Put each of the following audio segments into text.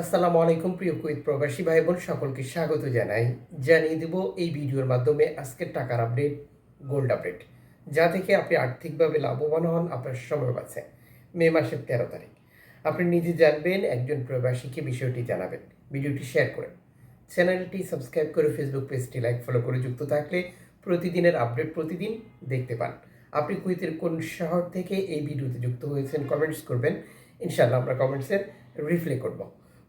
আসসালামু আলাইকুম, প্রিয় কুইত প্রবাসী ভাই বোন সকলকে স্বাগত জানাই। জানিয়ে দেব এই ভিডিওর মাধ্যমে আজকের টাকার আপডেট গোল্ড আপডেট যা থেকে আপনি আর্থিকভাবে লাভবান হন, আপনার সময় বাঁচে। মে মাসের তেরো তারিখ। আপনি নিজে জানবেন, একজন প্রবাসীকে বিষয়টি জানাবেন। ভিডিওটি শেয়ার করেন। চ্যানেলটি সাবস্ক্রাইব করে ফেসবুক পেজটি লাইক ফলো করে যুক্ত থাকলে প্রতিদিনের আপডেট প্রতিদিন দেখতে পান। আপনি কুইতের কোন শহর থেকে এই ভিডিওতে যুক্ত হয়েছেন কমেন্টস করবেন। ইনশাআল্লাহ আমরা কমেন্টসের রিপ্লাই করব।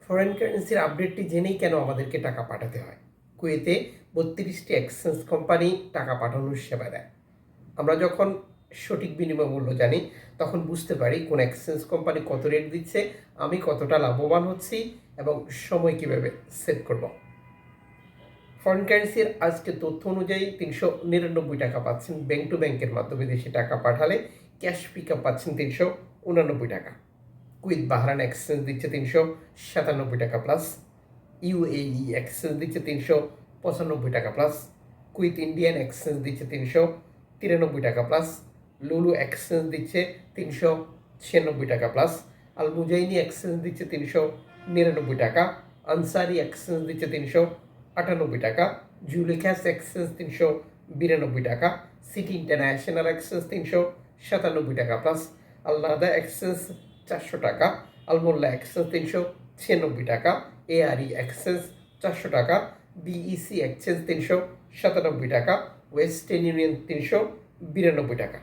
ফরেন কারেন্সির আপডেটটি জেনেই কেন আমাদেরকে টাকা পাঠাতে হয়? কুয়েতে বত্রিশটি এক্সচেঞ্জ কোম্পানি টাকা পাঠানোর সেবা দেয়। আমরা যখন সঠিক বিনিময় মূল্য জানি, তখন বুঝতে পারি কোন এক্সচেঞ্জ কোম্পানি কত রেট দিচ্ছে, আমি কতটা লাভবান হচ্ছি এবং সময় কীভাবে সেভ করব। ফরেন কারেন্সির আজকে তথ্য অনুযায়ী তিনশো নিরানব্বই টাকা পাচ্ছেন ব্যাংক টু ব্যাংকের মাধ্যমে দেশে টাকা পাঠালে ক্যাশ পিক আপ পাচ্ছেন তিনশো উনানব্বই টাকা। কুইথ বাহরান এক্সচেঞ্জ দিচ্ছে তিনশো সাতানব্বই টাকা প্লাস ইউএই এক্সচেঞ্জ দিচ্ছে তিনশো পঁচানব্বই টাকা প্লাস কুইথ ইন্ডিয়ান এক্সচেঞ্জ দিচ্ছে তিনশো তিরানব্বই টাকা প্লাস লুলু এক্সচেঞ্জ দিচ্ছে তিনশো ছিয়ানব্বই টাকা প্লাস আল মুজাইনি এক্সচেঞ্জ দিচ্ছে তিনশো নিরানব্বই টাকা আনসারি এক্সচেঞ্জ দিচ্ছে তিনশো আটানব্বই টাকা জুলিখ্যাস এক্সচেঞ্জ তিনশো বিরানব্বই টাকা সিটি ইন্টারন্যাশনাল এক্সচেঞ্জ তিনশো সাতানব্বই টাকা প্লাস আল্লাদা এক্সচেঞ্জ চারশো টাকা, আলমোল্লা এক্সচেঞ্জ তিনশো ছিয়ানব্বই টাকা এআরই এক্সচেঞ্জ চারশো টাকা বিইসি এক্সচেঞ্জ তিনশো সাতানব্বই টাকা ওয়েস্টার্ন ইউনিয়ন তিনশো বিরানব্বই টাকা।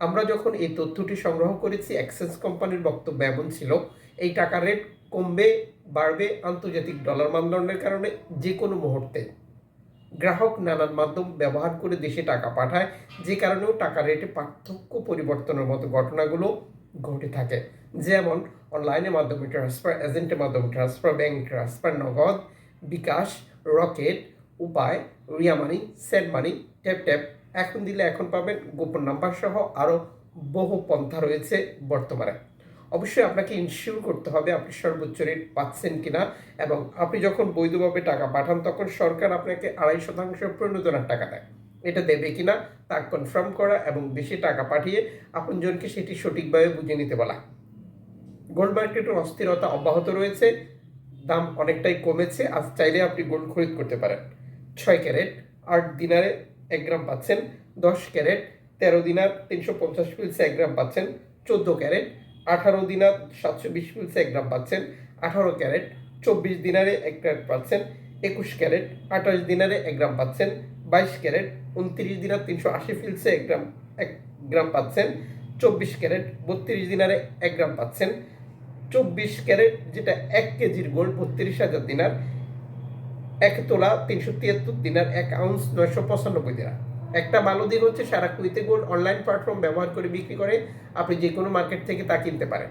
আমরা যখন এই তথ্যটি সংগ্রহ করেছি এক্সচেঞ্জ কোম্পানির বক্তব্য এমন ছিল, এই টাকার রেট কমবে, বাড়বে আন্তর্জাতিক ডলার মানদণ্ডের কারণে যে কোনো মুহূর্তে। গ্রাহক নানান মাধ্যম ব্যবহার করে দেশে টাকা পাঠায়, যে কারণেও টাকা রেটে পার্থক্য পরিবর্তনের মতো ঘটনাগুলো ঘটে থাকে। যেমন অনলাইনের মাধ্যমে ট্রান্সফার এজেন্টের মাধ্যমে transfer bank transfer Nagad, bKash Rocket Upay Ria money send money tap tap এখন দিলে এখন পাবেন গোপন নাম্বার সহ আরও বহু পন্থা রয়েছে বর্তমানে। অবশ্যই আপনাকে ইনশিওর করতে হবে আপনি সর্বোচ্চ রেট পাচ্ছেন কিনা এবং আপনি যখন বৈধভাবে টাকা পাঠান, তখন সরকার আপনাকে আড়াই শতাংশ প্রণোদনার টাকা দেয়। এটা দেবে কিনা তা কনফার্ম করা এবং বেশি টাকা পাঠিয়ে আপনজনকে সেটি সঠিকভাবে বুঝে নিতে বলা। গোল্ড মার্কেটের অস্থিরতা অব্যাহত রয়েছে। দাম অনেকটাই কমেছে। আজ চাইলে আপনি গোল্ড খরিদ করতে পারেন। ছয় ক্যারেট, আট দিনারে এক গ্রাম পাচ্ছেন। দশ ক্যারেট, তেরো দিনার তিনশো পঞ্চাশ পিলসে এক গ্রাম পাচ্ছেন। চোদ্দ ক্যারেট, আঠারো দিনার সাতশো বিশ পিলসে এক গ্রাম পাচ্ছেন। আঠারো ক্যারেট, চব্বিশ দিনারে এক ক্যারেট পাচ্ছেন। একুশ ক্যারেট, আঠাশ দিনারে এক গ্রাম পাচ্ছেন। বাইশ ক্যারেট, উনত্রিশ দিনার তিনশো আশি ফিলসে এক গ্রাম এক গ্রাম পাচ্ছেন। চব্বিশ ক্যারেট, বত্রিশ দিনারে এক গ্রাম পাচ্ছেন। চব্বিশ ক্যারেট যেটা এক কেজির গোল্ড, বত্রিশ হাজার দিনার। এক তোলা তিনশো তিয়াত্তর দিনার এক আউন্স নয়শো পঁচানব্বই দিনার। একটা ভালো দিক হচ্ছে সারা কুইতে গোল্ড অনলাইন প্ল্যাটফর্ম ব্যবহার করে বিক্রি করে আপনি যে কোনো মার্কেট থেকে তা কিনতে পারেন।